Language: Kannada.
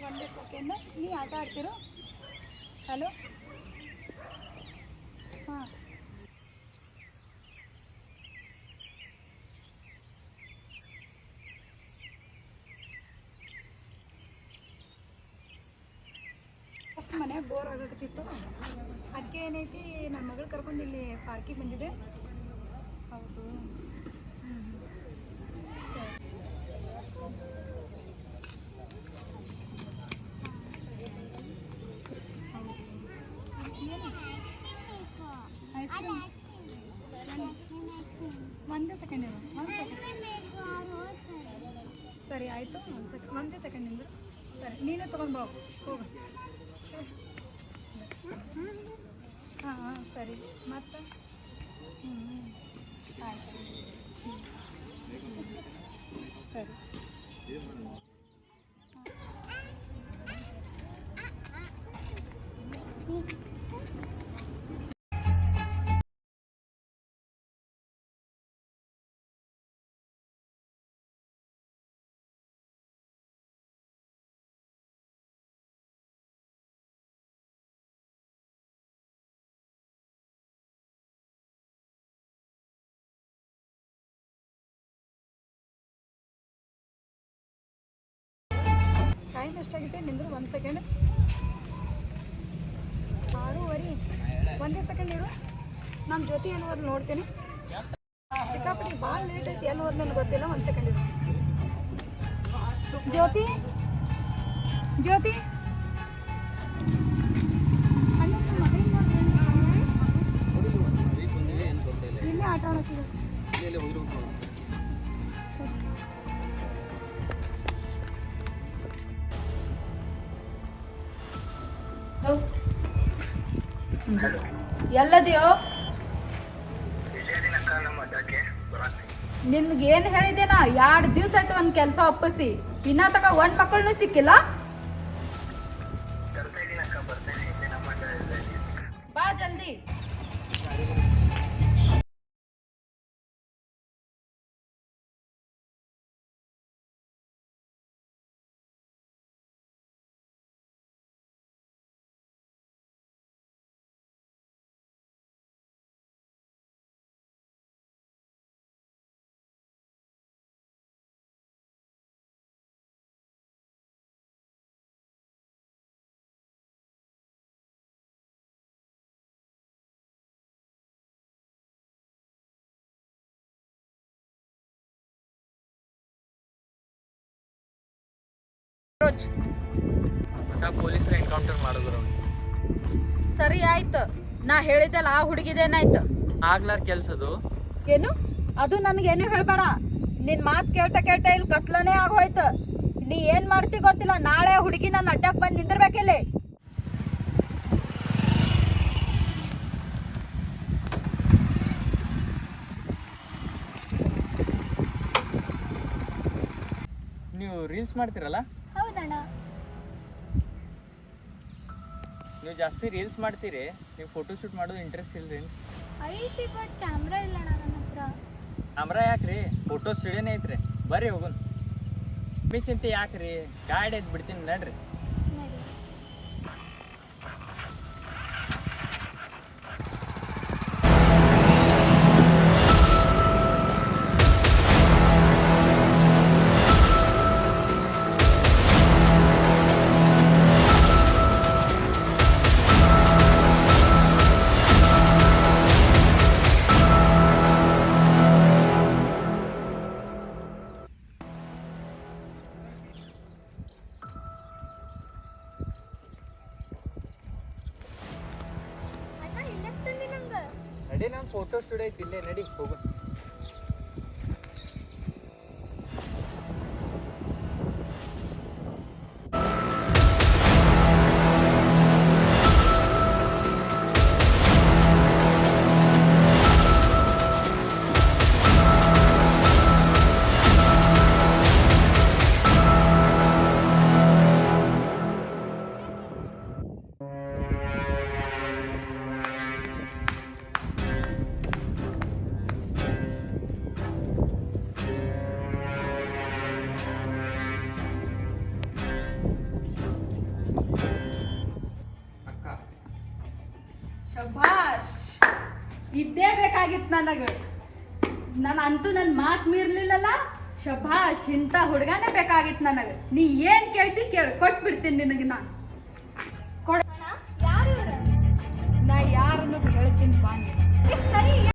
ಒಂದೇ ಸೆಕೆಂಡ್ ನೀವು ಆಟ ಆಡ್ತಿರೋ? ಹಲೋ ಮನ್ಯಾಗ ಬೋರ್ ಆಗಕತ್ತಿತ್ತು. ಅದಕ್ಕೆ ಏನೈತಿ ನನ್ನ ಮಗಳು ಕರ್ಕೊಂಡು ಇಲ್ಲಿ ಪಾರ್ಕಿಗೆ ಬಂದಿದೆ. ಹೌದು. ಒಂದೇ ಸೆಕೆಂಡ್ ಒಂದು ಸೆಕೆಂಡ್ ಸರಿ, ಆಯಿತು. ಒಂದು ಸೆಕೆಂಡ್ ಒಂದೇ ಸೆಕೆಂಡ್ ನಿಂದು ಸರಿ ನೀನು ತೊಗೊಂಡು ಬಾ ಹೋಗು. ಹಾಂ ಹಾಂ ಸರಿ. ಮತ್ತೆ? ಹ್ಞೂ ಆಯ್ತು. ಟೈಮ್ ಎಷ್ಟಾಗಿದೆ ನಿಂದ್ರು ಒಂದು ಸೆಕೆಂಡ್ ಆರೂವರೆ. ಒಂದೇ ಸೆಕೆಂಡ್ ಇರು. ನಮ್ಮ ಜ್ಯೋತಿ ಏನು ನೋಡ್ತೀನಿ. ಸಿಕ್ಕಾಪಟ್ಟಿ ಭಾಳ ಲೇಟ್ ಐತಿ ಏನು ಹೋದ್ ನನಗೆ ಗೊತ್ತಿಲ್ಲ, ಒಂದು ಸೆಕೆಂಡ್ ಇರು. ಜ್ಯೋತಿ? ಜ್ಯೋತಿ? ಎಲ್ಲದ್ಯೋ? ನಿನ್ಗೆ ಏನು ಹೇಳಿದೆನಾ ಎರಡು ದಿವ್ಸ ಆಯ್ತು ಒಂದು ಕೆಲಸ ಒಪ್ಪಿಸಿ. ಇನ್ನ ತಕ ಒಂದು ಮಕ್ಕಳನ್ನೂ ಸಿಕ್ಕಿಲ್ಲ? ಬಾ ಜಲ್ದಿ. ರೋಜ್ ಮತ್ತ ಪೊಲೀಸರು ಎನ್ಕೌಂಟರ್ ಮಾಡಿದ್ರು ಸರಿ ಆಯ್ತು. ನಾ ಹೇಳಿದ್ದಲ್ಲ ಆ ಹುಡುಗಿದೇನಾಯ್ತು ಆಗ್ಲಾರ ಕೆಲ್ಸದು ಏನು? ಅದು ನನಗೇನು ಹೇಳ್ಬೇಡ. ನಿನ್ ಮಾತು ಕೇಳ್ತಾ ಕೇಳ್ತಾ ಇಲ್ಲಿ ಕತ್ಲನೇ ಆಗೋಯ್ತು. ನೀ ಏನ್ ಮಾಡ್ತಿ ಗೊತ್ತಿಲ್ಲ. ನಾಳೆ ಹುಡುಗಿ ನನ್ನ ಅಡ್ಡಕ್ ಬಂದು ನಿಂದಿರ್ಬೇಕಿಲ್ಲಿ ನೀವು ರೀಲ್ಸ್ ಮಾಡ್ತೀರಲ್ಲ? ನೀವು ಜಾಸ್ತಿ ರೀಲ್ಸ್ ಮಾಡ್ತೀರಿ ನೀವು ಫೋಟೋ ಶೂಟ್ ಮಾಡೋದು ಇಂಟ್ರೆಸ್ಟ್ ಇಲ್ರಿ. ಐತಿ ಬಟ್ ಕ್ಯಾಮ್ರಾ ಇಲ್ಲ ನನ್ನ ಹತ್ರ. ಕ್ಯಾಮ್ರಾ ಯಾಕ್ರಿ? ಫೋಟೋ ಸ್ಟುಡಿಯೋನೇ ಐತ್ರಿ. ಬರ್ರಿ ಹೋಗುನ್ ಮೀ ಚಿಂತೆ ರೀ ಗಾಡಿ ಎದ್ದು ಬಿಡ್ತೀನಿ ನಡ್ರಿ. ನಮ್ಮ ಫೋಟೋ ಸ್ಟುಡಿಯೋ ಇಲ್ಲೇ ನಡಿ ಹೋಗುನ್ ಇದ್ದೇ ಬೇಕಾಗಿತ್ತು ನನಗೆ. ನಾನು ಅಂತೂ ನನ್ನ ಮಾತು ಮೀರ್ಲಿಲ್ಲಲ್ಲ? ಶಭಾ ಇಂಥ ಹುಡುಗನೇ ಬೇಕಾಗಿತ್ತು ನನಗೆ. ನೀ ಏನು ಕೇಳ್ತಿ ಕೇಳಿ ಕೊಟ್ಬಿಡ್ತೀನಿ ನಿನಗೆ ನಾ ಕೊಡ. ನಾ ಯಾರನ್ನು ಹೇಳ್ತೀನಿ ಬಾ ನೀನು.